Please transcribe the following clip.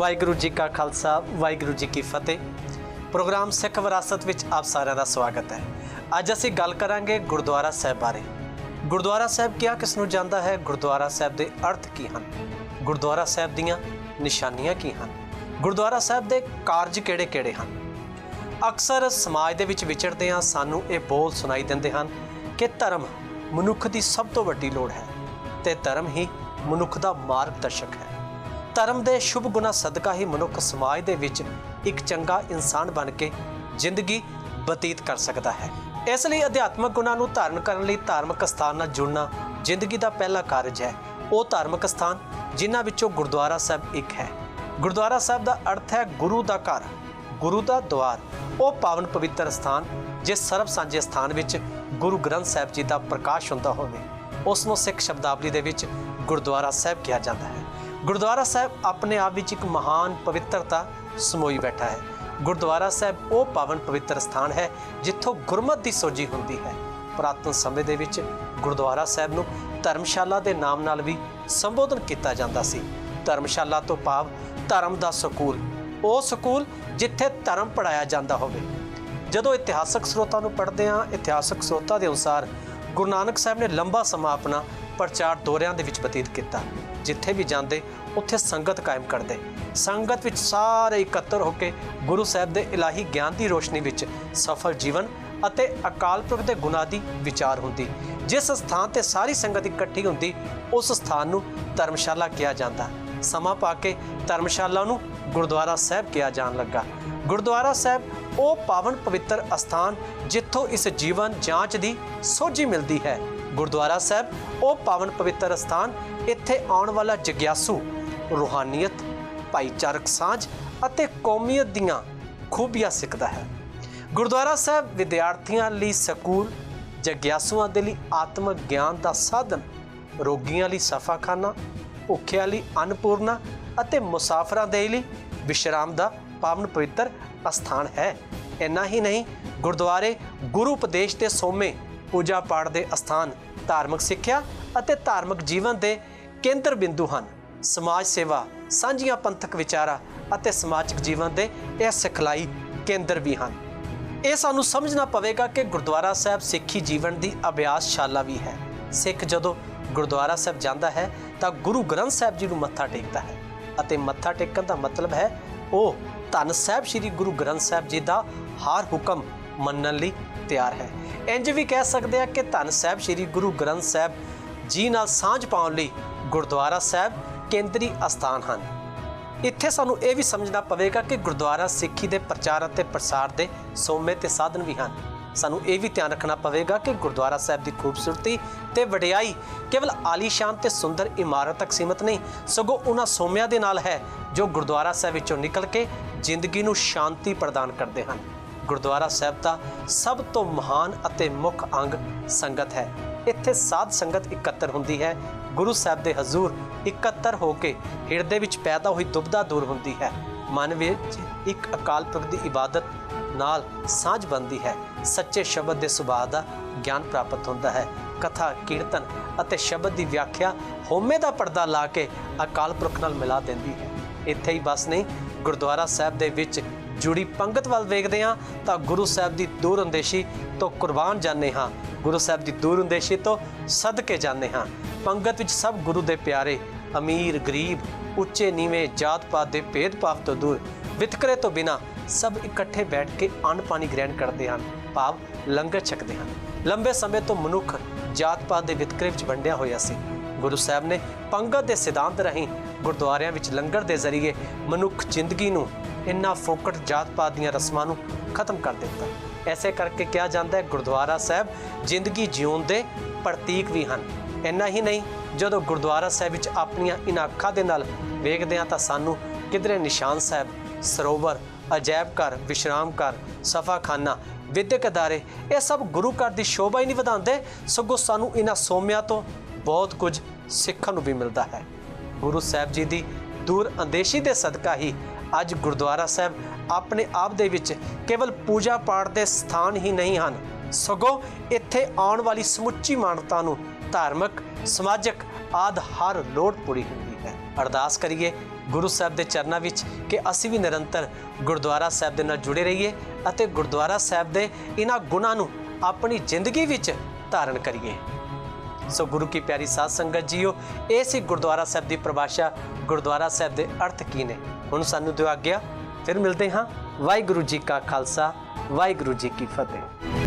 ਵਾਹਿਗੁਰੂ ਜੀ ਕਾ ਖਾਲਸਾ, ਵਾਹਿਗੁਰੂ ਜੀ ਕੀ ਫਤਿਹ। ਪ੍ਰੋਗਰਾਮ ਸਿੱਖ ਵਿਰਾਸਤ ਵਿੱਚ ਆਪ ਸਾਰਿਆਂ ਦਾ ਸਵਾਗਤ ਹੈ। ਅੱਜ ਅਸੀਂ ਗੱਲ ਕਰਾਂਗੇ ਗੁਰਦੁਆਰਾ ਸਾਹਿਬ ਬਾਰੇ। ਗੁਰਦੁਆਰਾ ਸਾਹਿਬ ਕਿਆ ਕਿਸ ਨੂੰ ਜਾਂਦਾ ਹੈ? ਗੁਰਦੁਆਰਾ ਸਾਹਿਬ ਦੇ ਅਰਥ ਕੀ ਹਨ? ਗੁਰਦੁਆਰਾ ਸਾਹਿਬ ਦੀਆਂ ਨਿਸ਼ਾਨੀਆਂ ਕੀ ਹਨ? ਗੁਰਦੁਆਰਾ ਸਾਹਿਬ ਦੇ ਕਾਰਜ ਕਿਹੜੇ-ਕਿਹੜੇ ਹਨ? ਅਕਸਰ ਸਮਾਜ ਦੇ ਵਿੱਚ ਵਿਚਰਦੇ ਹਾਂ, ਸਾਨੂੰ ਇਹ ਬੋਲ ਸੁਣਾਈ ਦਿੰਦੇ ਹਨ ਕਿ ਧਰਮ ਮਨੁੱਖ ਦੀ ਸਭ ਤੋਂ ਵੱਡੀ ਲੋੜ ਹੈ ਤੇ ਧਰਮ ਹੀ ਮਨੁੱਖ ਦਾ ਮਾਰਗਦਰਸ਼ਕ ਹੈ। ਧਰਮ ਦੇ ਸ਼ੁਭ ਗੁਣਾ ਸਦਕਾ ਹੀ ਮਨੁੱਖ ਸਮਾਜ ਦੇ ਵਿੱਚ ਇੱਕ ਚੰਗਾ ਇਨਸਾਨ ਬਣ ਕੇ ਜ਼ਿੰਦਗੀ ਬਤੀਤ ਕਰ ਸਕਦਾ ਹੈ। ਇਸ ਲਈ ਅਧਿਆਤਮਕ ਗੁਣਾਂ ਨੂੰ ਧਾਰਨ ਕਰਨ ਲਈ ਧਾਰਮਿਕ ਸਥਾਨ ਨਾਲ ਜੁੜਨਾ ਜ਼ਿੰਦਗੀ ਦਾ ਪਹਿਲਾ ਕਾਰਜ ਹੈ। ਉਹ ਧਾਰਮਿਕ ਸਥਾਨ ਜਿਨ੍ਹਾਂ ਵਿੱਚੋਂ ਗੁਰਦੁਆਰਾ ਸਾਹਿਬ ਇੱਕ ਹੈ। ਗੁਰਦੁਆਰਾ ਸਾਹਿਬ ਦਾ ਅਰਥ ਹੈ ਗੁਰੂ ਦਾ ਘਰ, ਗੁਰੂ ਦਾ ਦਵਾਰ। ਉਹ ਪਾਵਨ ਪਵਿੱਤਰ ਸਥਾਨ, ਜਿਸ ਸਰਬ ਸਾਂਝੇ ਸਥਾਨ ਵਿੱਚ ਗੁਰੂ ਗ੍ਰੰਥ ਸਾਹਿਬ ਜੀ ਦਾ ਪ੍ਰਕਾਸ਼ ਹੁੰਦਾ ਹੋਵੇ, ਉਸ ਨੂੰ ਸਿੱਖ ਸ਼ਬਦਾਵਲੀ ਦੇ ਵਿੱਚ ਗੁਰਦੁਆਰਾ ਸਾਹਿਬ ਕਿਹਾ ਜਾਂਦਾ ਹੈ। ਗੁਰਦੁਆਰਾ ਸਾਹਿਬ ਆਪਣੇ ਆਪ ਵਿੱਚ ਇੱਕ ਮਹਾਨ ਪਵਿੱਤਰਤਾ ਸਮੋਈ ਬੈਠਾ ਹੈ। ਗੁਰਦੁਆਰਾ ਸਾਹਿਬ ਉਹ ਪਾਵਨ ਪਵਿੱਤਰ ਸਥਾਨ ਹੈ ਜਿੱਥੋਂ ਗੁਰਮਤ ਦੀ ਸੋਜੀ ਹੁੰਦੀ ਹੈ। ਪੁਰਾਤਨ ਸਮੇਂ ਦੇ ਵਿੱਚ ਗੁਰਦੁਆਰਾ ਸਾਹਿਬ ਨੂੰ ਧਰਮਸ਼ਾਲਾ ਦੇ ਨਾਮ ਨਾਲ ਵੀ ਸੰਬੋਧਨ ਕੀਤਾ ਜਾਂਦਾ ਸੀ। ਧਰਮਸ਼ਾਲਾ ਤੋਂ ਭਾਵ ਧਰਮ ਦਾ ਸਕੂਲ, ਉਹ ਸਕੂਲ ਜਿੱਥੇ ਧਰਮ ਪੜਾਇਆ ਜਾਂਦਾ ਹੋਵੇ। ਜਦੋਂ ਇਤਿਹਾਸਕ ਸਰੋਤਾਂ ਨੂੰ ਪੜ੍ਹਦੇ ਹਾਂ, ਇਤਿਹਾਸਕ ਸਰੋਤਾਂ ਦੇ ਅਨੁਸਾਰ ਗੁਰੂ ਨਾਨਕ ਸਾਹਿਬ ਨੇ ਲੰਬਾ ਸਮਾਂ ਆਪਣਾ ਪ੍ਰਚਾਰ ਦੌਰਿਆਂ ਦੇ ਵਿੱਚ ਬਤੀਤ ਕੀਤਾ। ਜਿੱਥੇ ਵੀ ਜਾਂਦੇ, ਉੱਥੇ ਸੰਗਤ ਕਾਇਮ ਕਰਦੇ। ਸੰਗਤ ਵਿੱਚ ਸਾਰੇ ਇਕੱਤਰ ਹੋ ਕੇ ਗੁਰੂ ਸਾਹਿਬ ਦੇ ਇਲਾਹੀ ਗਿਆਨ ਦੀ ਰੋਸ਼ਨੀ ਵਿੱਚ ਸਫਲ ਜੀਵਨ ਅਤੇ ਅਕਾਲ ਪੁਰਖ ਦੇ ਗੁਣਾਂ ਦੀ ਵਿਚਾਰ ਹੁੰਦੀ। ਜਿਸ ਸਥਾਨ ਤੇ ਸਾਰੀ ਸੰਗਤ ਇਕੱਠੀ ਹੁੰਦੀ, ਉਸ ਸਥਾਨ ਨੂੰ ਧਰਮਸ਼ਾਲਾ ਕਿਹਾ ਜਾਂਦਾ। ਸਮਾਂ ਪਾ ਕੇ ਧਰਮਸ਼ਾਲਾ ਨੂੰ ਗੁਰਦੁਆਰਾ ਸਾਹਿਬ ਕਿਹਾ ਜਾਣ ਲੱਗਾ। ਗੁਰਦੁਆਰਾ ਸਾਹਿਬ, ਉਹ ਪਾਵਨ ਪਵਿੱਤਰ ਅਸਥਾਨ ਜਿੱਥੋਂ ਇਸ ਜੀਵਨ ਜਾਂਚ ਦੀ ਸੋਝੀ ਮਿਲਦੀ ਹੈ। ਗੁਰਦੁਆਰਾ ਸਾਹਿਬ, ਉਹ ਪਾਵਨ ਪਵਿੱਤਰ ਅਸਥਾਨ, ਇੱਥੇ ਆਉਣ ਵਾਲਾ ਜਗਿਆਸੂ, ਰੂਹਾਨੀਅਤ, ਭਾਈਚਾਰਕ ਸਾਂਝ ਅਤੇ ਕੌਮੀਅਤ ਦੀਆਂ ਖੂਬੀਆਂ ਸਿੱਖਦਾ ਹੈ। ਗੁਰਦੁਆਰਾ ਸਾਹਿਬ ਵਿਦਿਆਰਥੀਆਂ ਲਈ ਸਕੂਲ, ਜਗਿਆਸੂਆਂ ਦੇ ਲਈ ਆਤਮਿਕ ਗਿਆਨ ਦਾ ਸਾਧਨ, ਰੋਗੀਆਂ ਲਈ ਸਫਾਖਾਨਾ, ਭੁੱਖਿਆਂ ਲਈ ਅੰਨਪੂਰਨਾ ਅਤੇ ਮੁਸਾਫਰਾਂ ਦੇ ਲਈ ਵਿਸ਼ਰਾਮ ਦਾ ਪਾਵਨ ਪਵਿੱਤਰ ਅਸਥਾਨ ਹੈ। ਇੰਨਾ ਹੀ ਨਹੀਂ, ਗੁਰਦੁਆਰੇ, ਗੁਰੂ ਉਪਦੇਸ਼ ਦੇ ਸੋਮੇ, ਪੂਜਾ ਪਾਠ ਦੇ ਅਸਥਾਨ, ਧਾਰਮਿਕ ਸਿੱਖਿਆ ਅਤੇ ਧਾਰਮਿਕ ਜੀਵਨ ਦੇ ਕੇਂਦਰ ਬਿੰਦੂ ਹਨ। ਸਮਾਜ ਸੇਵਾ, ਸਾਂਝੀਆਂ ਪੰਥਕ ਵਿਚਾਰਾਂ ਅਤੇ ਸਮਾਜਿਕ ਜੀਵਨ ਦੇ ਇਹ ਸਿਖਲਾਈ ਕੇਂਦਰ ਵੀ ਹਨ। ਇਹ ਸਾਨੂੰ ਸਮਝਣਾ ਪਵੇਗਾ ਕਿ ਗੁਰਦੁਆਰਾ ਸਾਹਿਬ ਸਿੱਖੀ ਜੀਵਨ ਦੀ ਅਭਿਆਸਸ਼ਾਲਾ ਵੀ ਹੈ। ਸਿੱਖ ਜਦੋਂ ਗੁਰਦੁਆਰਾ ਸਾਹਿਬ ਜਾਂਦਾ ਹੈ, ਤਾਂ ਗੁਰੂ ਗ੍ਰੰਥ ਸਾਹਿਬ ਜੀ ਨੂੰ ਮੱਥਾ ਟੇਕਦਾ ਹੈ। ਅਤੇ ਮੱਥਾ ਟੇਕਣ ਦਾ ਮਤਲਬ ਹੈ, ਉਹ ਧੰਨ ਸਾਹਿਬ, ਸ੍ਰੀ ਗੁਰੂ ਗ੍ਰੰਥ ਸਾਹਿਬ ਜੀ ਦਾ ਹਰ ਹੁਕਮ ਮੰਨਣ ਲਈ ਤਿਆਰ ਹੈ। ਇੰਜ ਵੀ ਕਹਿ ਸਕਦੇ ਆ ਕਿ ਧੰਨ ਸਾਹਿਬ, ਸ੍ਰੀ ਗੁਰੂ ਗ੍ਰੰਥ ਸਾਹਿਬ ਜੀ ਨਾਲ ਸਾਂਝ ਪਾਉਣ ਲਈ ਗੁਰਦੁਆਰਾ ਸਾਹਿਬ ਕੇਂਦਰੀ ਅਸਥਾਨ ਹਨ। ਇੱਥੇ ਸਾਨੂੰ ਇਹ ਵੀ ਸਮਝਣਾ ਪਵੇਗਾ ਕਿ ਗੁਰਦੁਆਰਾ ਸਿੱਖੀ ਦੇ ਪ੍ਰਚਾਰ ਅਤੇ ਪ੍ਰਸਾਰ ਦੇ ਸੋਮੇ ਤੇ ਸਾਧਨ ਵੀ ਹਨ। ਸਾਨੂੰ ਇਹ ਵੀ ਧਿਆਨ ਰੱਖਣਾ ਪਵੇਗਾ ਕਿ ਗੁਰਦੁਆਰਾ ਸਾਹਿਬ ਦੀ ਖੂਬਸੂਰਤੀ ਤੇ ਵਡਿਆਈ ਕੇਵਲ ਆਲੀਸ਼ਾਨ ਤੇ ਸੁੰਦਰ ਇਮਾਰਤ ਤੱਕ ਸੀਮਤ ਨਹੀਂ, ਸਗੋਂ ਉਹਨਾਂ ਸੋਮਿਆਂ ਦੇ ਨਾਲ ਹੈ ਜੋ ਗੁਰਦੁਆਰਾ ਸਾਹਿਬ ਵਿੱਚੋਂ ਨਿਕਲ ਕੇ ਜ਼ਿੰਦਗੀ ਨੂੰ ਸ਼ਾਂਤੀ ਪ੍ਰਦਾਨ ਕਰਦੇ ਹਨ। ਗੁਰਦੁਆਰਾ ਸਾਹਿਬ ਦਾ ਸਭ ਤੋਂ ਮਹਾਨ ਅਤੇ ਮੁੱਖ ਅੰਗ ਸੰਗਤ ਹੈ। ਇੱਥੇ ਸਾਧ ਸੰਗਤ ਇਕੱਤਰ ਹੁੰਦੀ ਹੈ। ਗੁਰੂ ਸਾਹਿਬ ਦੇ ਹਜ਼ੂਰ ਇਕੱਤਰ ਹੋ ਕੇ ਹਿਰਦੇ ਵਿੱਚ ਪੈਦਾ ਹੋਈ ਦੁਬਦਾ ਦੂਰ ਹੁੰਦੀ ਹੈ। ਮਨ ਵਿੱਚ ਇੱਕ ਅਕਾਲ ਪੁਰਖ ਦੀ ਇਬਾਦਤ ਨਾਲ ਸਾਂਝ ਬੰਦੀ ਹੈ। ਸੱਚੇ ਸ਼ਬਦ ਦੇ ਸੁਭਾਅ ਦਾ ਗਿਆਨ ਪ੍ਰਾਪਤ ਹੁੰਦਾ ਹੈ। ਕਥਾ, ਕੀਰਤਨ ਅਤੇ ਸ਼ਬਦ ਦੀ ਵਿਆਖਿਆ ਹੋਮੇ ਦਾ ਪਰਦਾ ਲਾ ਕੇ ਅਕਾਲ ਪੁਰਖ ਨਾਲ ਮਿਲਾ ਦਿੰਦੀ ਹੈ। ਇੱਥੇ ਹੀ ਬਸ ਨਹੀਂ, ਗੁਰਦੁਆਰਾ ਸਾਹਿਬ ਦੇ ਵਿੱਚ ਜੁੜੀ ਪੰਗਤ ਵੱਲ ਵੇਖਦੇ ਹਾਂ ਤਾਂ ਗੁਰੂ ਸਾਹਿਬ ਦੀ ਦੂਰ ਅੰਦੇਸ਼ੀ ਤੋਂ ਕੁਰਬਾਨ ਜਾਂਦੇ ਹਾਂ। ਗੁਰੂ ਸਾਹਿਬ ਦੀ ਦੂਰ ਅੰਦੇਸ਼ੀ ਤੋਂ ਸਦਕੇ ਜਾਂਦੇ ਹਾਂ। ਪੰਗਤ ਵਿੱਚ ਸਭ ਗੁਰੂ ਦੇ ਪਿਆਰੇ, ਅਮੀਰ, ਗਰੀਬ, ਉੱਚੇ, ਨੀਵੇਂ ਜਾਤ ਪਾਤ ਦੇ ਭੇਦਭਾਵ ਤੋਂ ਦੂਰ, ਵਿਤਕਰੇ ਤੋਂ ਬਿਨਾ ਸਭ ਇਕੱਠੇ ਬੈਠ ਕੇ ਅੰਨ ਪਾਣੀ ਗ੍ਰਹਿਣ ਕਰਦੇ ਹਨ, ਭਾਵ ਲੰਗਰ ਛਕਦੇ ਹਨ। ਲੰਬੇ ਸਮੇਂ ਤੋਂ ਮਨੁੱਖ ਜਾਤ ਪਾਤ ਦੇ ਵਿਤਕਰੇ ਵਿੱਚ ਵੰਡਿਆ ਹੋਇਆ ਸੀ। ਗੁਰੂ ਸਾਹਿਬ ਨੇ ਪੰਗਤ ਦੇ ਸਿਧਾਂਤ ਰਾਹੀਂ ਗੁਰਦੁਆਰਿਆਂ ਵਿੱਚ ਲੰਗਰ ਦੇ ਜ਼ਰੀਏ ਮਨੁੱਖ ਜ਼ਿੰਦਗੀ ਨੂੰ ਇਨ੍ਹਾਂ ਫੋਕਟ ਜਾਤ ਪਾਤ ਦੀਆਂ ਰਸਮਾਂ ਨੂੰ ਖਤਮ ਕਰ ਦਿੱਤਾ। ਐਸੇ ਕਰਕੇ ਕਿਹਾ ਜਾਂਦਾ ਹੈ, ਗੁਰਦੁਆਰਾ ਸਾਹਿਬ ਜ਼ਿੰਦਗੀ ਜਿਉਣ ਦੇ ਪ੍ਰਤੀਕ ਵੀ ਹਨ। ਇੰਨਾ ਹੀ ਨਹੀਂ, ਜਦੋਂ ਗੁਰਦੁਆਰਾ ਸਾਹਿਬ ਵਿੱਚ ਆਪਣੀਆਂ ਇਨਾਖਾਂ ਦੇ ਨਾਲ ਵੇਖਦੇ ਹਾਂ ਤਾਂ ਸਾਨੂੰ ਕਿਧਰੇ ਨਿਸ਼ਾਨ ਸਾਹਿਬ ਸਰੋਵਰ, ਅਜਾਇਬ ਘਰ, ਵਿਸ਼ਰਾਮ ਘਰ, ਸਫਾਖਾਨਾ, ਵਿਦਿਅਕ ਅਦਾਰੇ, ਇਹ ਸਭ ਗੁਰੂ ਘਰ ਦੀ ਸ਼ੋਭਾ ਹੀ ਨਹੀਂ ਵਧਾਉਂਦੇ। ਸਗੋਂ ਸਾਨੂੰ ਇਹਨਾਂ ਸੋਮਿਆਂ ਤੋਂ ਬਹੁਤ ਕੁਝ ਸਿੱਖਣ ਨੂੰ ਵੀ ਮਿਲਦਾ ਹੈ। ਗੁਰੂ ਸਾਹਿਬ ਜੀ ਦੀ ਦੂਰ ਅੰਦੇਸ਼ੀ ਦੇ ਸਦਕਾ ਹੀ ਅੱਜ ਗੁਰਦੁਆਰਾ ਸਾਹਿਬ ਆਪਣੇ ਆਪ ਦੇ ਵਿੱਚ ਕੇਵਲ ਪੂਜਾ ਪਾਠ ਦੇ ਸਥਾਨ ਹੀ ਨਹੀਂ ਹਨ। ਸਗੋਂ ਇੱਥੇ ਆਉਣ ਵਾਲੀ ਸਮੁੱਚੀ ਮਾਨਵਤਾ ਨੂੰ ਧਾਰਮਿਕ, ਸਮਾਜਿਕ ਆਦ ਹਰ ਲੋੜ ਪੂਰੀ ਹੁੰਦੀ ਹੈ। ਅਰਦਾਸ ਕਰੀਏ ਗੁਰੂ ਸਾਹਿਬ ਦੇ ਚਰਨਾਂ ਵਿੱਚ ਕਿ ਅਸੀਂ ਵੀ ਨਿਰੰਤਰ ਗੁਰਦੁਆਰਾ ਸਾਹਿਬ ਦੇ ਨਾਲ ਜੁੜੇ ਰਹੀਏ ਅਤੇ ਗੁਰਦੁਆਰਾ ਸਾਹਿਬ ਦੇ ਇਹਨਾਂ ਗੁਣਾਂ ਨੂੰ ਆਪਣੀ ਜ਼ਿੰਦਗੀ ਵਿੱਚ ਧਾਰਨ ਕਰੀਏ। ਸੋ ਗੁਰੂ ਕੀ ਪਿਆਰੀ ਸਾਧ ਸੰਗਤ ਜੀਓ, ਇਹ ਸੀ ਗੁਰਦੁਆਰਾ ਸਾਹਿਬ ਦੀ ਪਰਿਭਾਸ਼ਾ। ਗੁਰਦੁਆਰਾ ਸਾਹਿਬ ਦੇ ਅਰਥ ਕੀ ਨੇ? ਹੁਣ ਸਾਨੂੰ ਦਿਓ ਆਗਿਆ, ਫਿਰ ਮਿਲਦੇ ਹਾਂ। ਵਾਹਿਗੁਰੂ ਜੀ ਕਾ ਖਾਲਸਾ, ਵਾਹਿਗੁਰੂ ਜੀ ਕੀ ਫਤਿਹ।